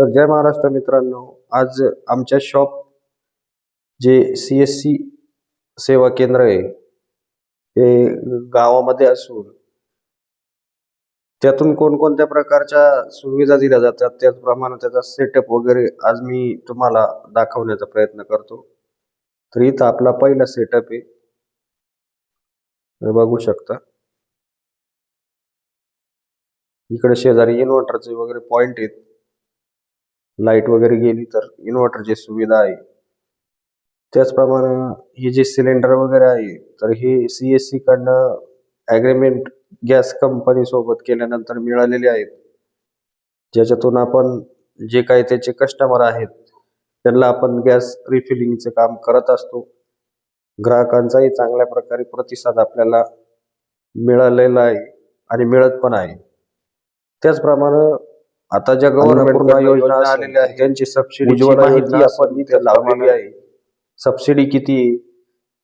तर जय महाराष्ट्र मित्रांनो आज आमच्या शॉप जे सी एस सी सेवा केंद्र आहे ते गावामध्ये असून त्यातून कोणकोणत्या प्रकारच्या सुविधा दिल्या जातात त्याचप्रमाणे त्याचा सेटअप वगैरे आज मी तुम्हाला दाखवण्याचा प्रयत्न करतो. तर इथं आपला पहिला सेटअप आहे. बघू शकता. इकडे शेजारी इन्व्हर्टरचे वगैरे पॉइंट आहेत. लाइट वगैरे गेली तर इन्व्हर्टरची सुविधा आहे. त्याचप्रमाणे हे जे सिलेंडर वगैरे आहे तर हे सी एस सी कडनं ॲग्रीमेंट गॅस कंपनी सोबत केल्यानंतर मिळालेले आहेत. ज्याच्यातून आपण जे काही त्याचे कस्टमर आहेत त्यांना आपण गॅस रिफिलिंगचं काम करत असतो. ग्राहकांचाही चांगल्या प्रकारे प्रतिसाद आपल्याला मिळालेला आहे आणि मिळत पण आहे. त्याचप्रमाणे आता ज्या गव्हर्नमेंट योजना आलेल्या आहेत. त्यांची सबसिडी माहिती आपण इथे लावलेली आहे. सबसिडी किती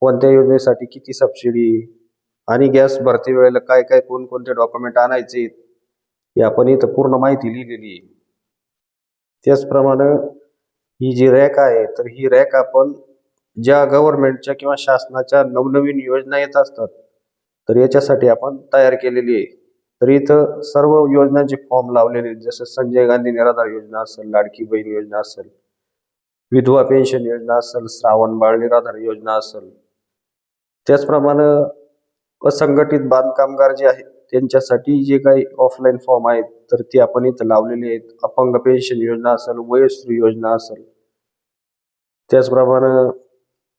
कोणत्या योजनेसाठी किती सबसिडी आणि गॅस भरती वेळेला काय काय कोणकोणते डॉक्युमेंट आणायचे हे आपण इथं पूर्ण माहिती लिहिलेली आहे. त्याचप्रमाणे ही जी रॅक आहे तर ही रॅक आपण ज्या गव्हर्नमेंटच्या किंवा शासनाच्या नवनवीन योजना येत असतात तर याच्यासाठी आपण तयार केलेली आहे. तर इथं सर्व योजनांचे फॉर्म लावलेले आहेत. जसं संजय गांधी निराधार योजना असेल लाडकी बहीण योजना असेल विधवा पेन्शन योजना असेल श्रावण बाळ निराधार योजना असेल. त्याचप्रमाणे असंघटित बांधकामगार जे आहेत त्यांच्यासाठी जे काही ऑफलाईन फॉर्म आहेत तर ते आपण इथं लावलेले आहेत. अपंग पेन्शन योजना असेल वयश्री योजना असेल. त्याचप्रमाणे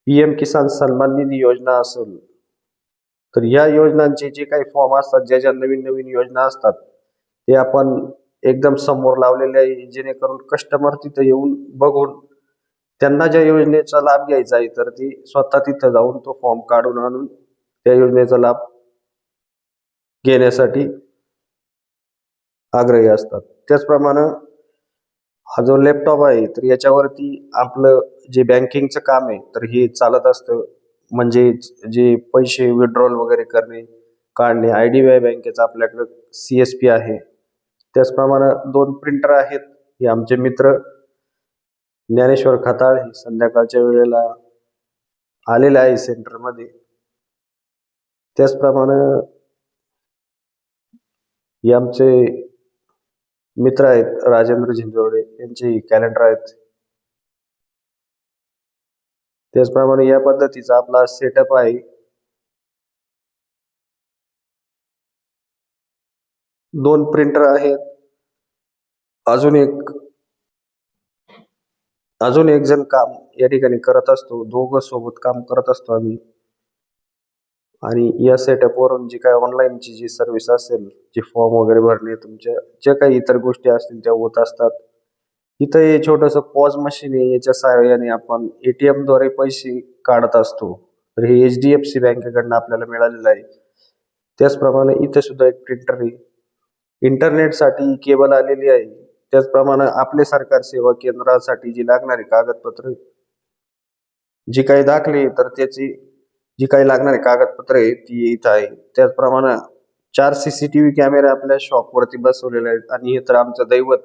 पी एम किसान सन्मान निधी योजना असेल. तर या योजनांचे जे काही फॉर्म असतात ज्या ज्या नवीन नवीन योजना असतात ते आपण एकदम समोर लावलेले आहे. जेणेकरून कस्टमर तिथं येऊन बघून त्यांना ज्या योजनेचा लाभ घ्यायचा आहे तर ती स्वतः तिथं जाऊन तो फॉर्म काढून आणून त्या योजनेचा लाभ घेण्यासाठी आग्रही असतात. त्याचप्रमाणे हा जो लॅपटॉप आहे तर याच्यावरती आपलं जे बँकिंगचं काम आहे तर हे चालत असतं. म्हणजे जे पैसे विड्रॉल वगैरे करणे काढणे आय डी बी आय बँकेचा आपल्याकडं सी एस पी आहे. त्याचप्रमाणे दोन प्रिंटर आहेत. हे आमचे मित्र ज्ञानेश्वर खताळ हे संध्याकाळच्या वेळेला आलेले आहे सेंटरमध्ये. त्याचप्रमाणे हे आमचे मित्र आहेत राजेंद्र झिंजोडे यांचे कॅलेंडर आहेत. त्याचप्रमाणे या पद्धतीचा आपला सेटअप आहे. दोन प्रिंटर आहेत. अजून एक अजून एक जण काम या ठिकाणी करत असतो. दोघं सोबत काम करत असतो आम्ही. आणि या सेटअप वरून जी काय ऑनलाईनची जी सर्व्हिस असेल जे फॉर्म वगैरे भरणे तुमच्या ज्या काही इतर गोष्टी असतील त्या होत असतात. इथं हे छोटस पॉज मशीन आहे याच्या सहाय्याने आपण एटीएमद्वारे पैसे काढत असतो. तर हे एच डी एफ सी बँकेकडनं आपल्याला मिळालेलं आहे. त्याचप्रमाणे इथे सुद्धा एक प्रिंटर आहे. इंटरनेटसाठी केबल आलेली आहे. त्याचप्रमाणे आपले सरकार सेवा केंद्रासाठी जी लागणारी कागदपत्र जी काही दाखले तर त्याची जी काही लागणारी कागदपत्र आहे ती इथं आहे. त्याचप्रमाणे चार सीसीटीव्ही कॅमेरे आपल्या शॉपवरती बसवलेले आहेत. आणि हे तर आमचं दैवत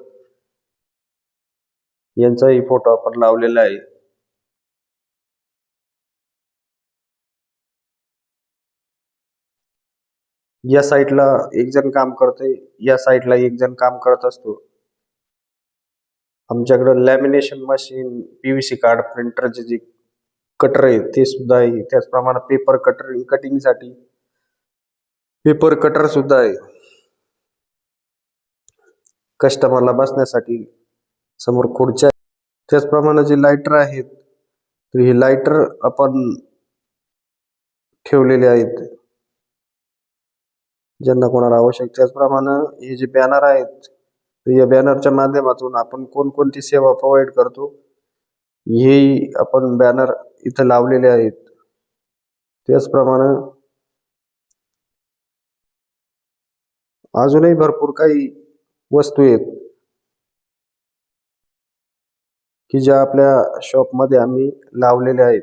यांचाही फोटो आपण लावलेला आहे. या साईडला एक जण काम करतोय या साईडला एक जण काम करत असतो. आमच्याकडे लॅमिनेशन मशीन पीव्हीसी कार्ड प्रिंटरचे जे कटर आहे ते सुद्धा आहे. त्याचप्रमाणे पेपर कटर कटिंगसाठी पेपर कटर सुद्धा आहे. कस्टमरला बसण्यासाठी समोर खुर्च्या आहेत. त्याचप्रमाणे जे लाइटर आहेत तर हे लायटर आपण ठेवलेले आहेत. ज्यांना कोणाला आवश्यक त्याचप्रमाणे हे जे बॅनर आहेत या बॅनरच्या माध्यमातून आपण कोणकोणती सेवा प्रोव्हाइड करतो हे आपण बॅनर इथं लावलेले आहेत. त्याचप्रमाणे अजूनही भरपूर काही वस्तू आहेत. की ज्या आपल्या शॉपमध्ये आम्ही लावलेल्या आहेत.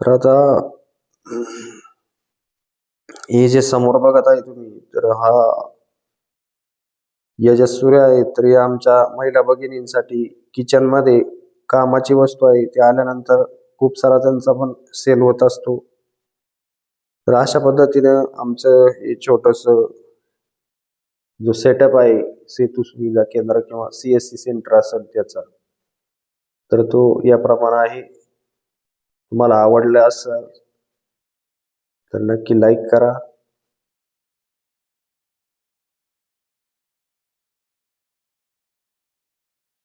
तर आता हे जे समोर बघत आहे तुम्ही तर हा या ज्या सुऱ्या आहेत तर या आमच्या महिला भगिनींसाठी किचनमध्ये कामाची वस्तू आहे. ते आल्यानंतर खूप सारा त्यांचा पण सेल होत असतो. तर अशा पद्धतीनं आमचं हे छोटस जो सेटअप आहे सेतू सुविधा केंद्र किंवा सीएससी सेंटर असेल त्याचा. तर तो याप्रमाणे आहे. तुम्हाला आवडलं असेल तर नक्की लाईक करा.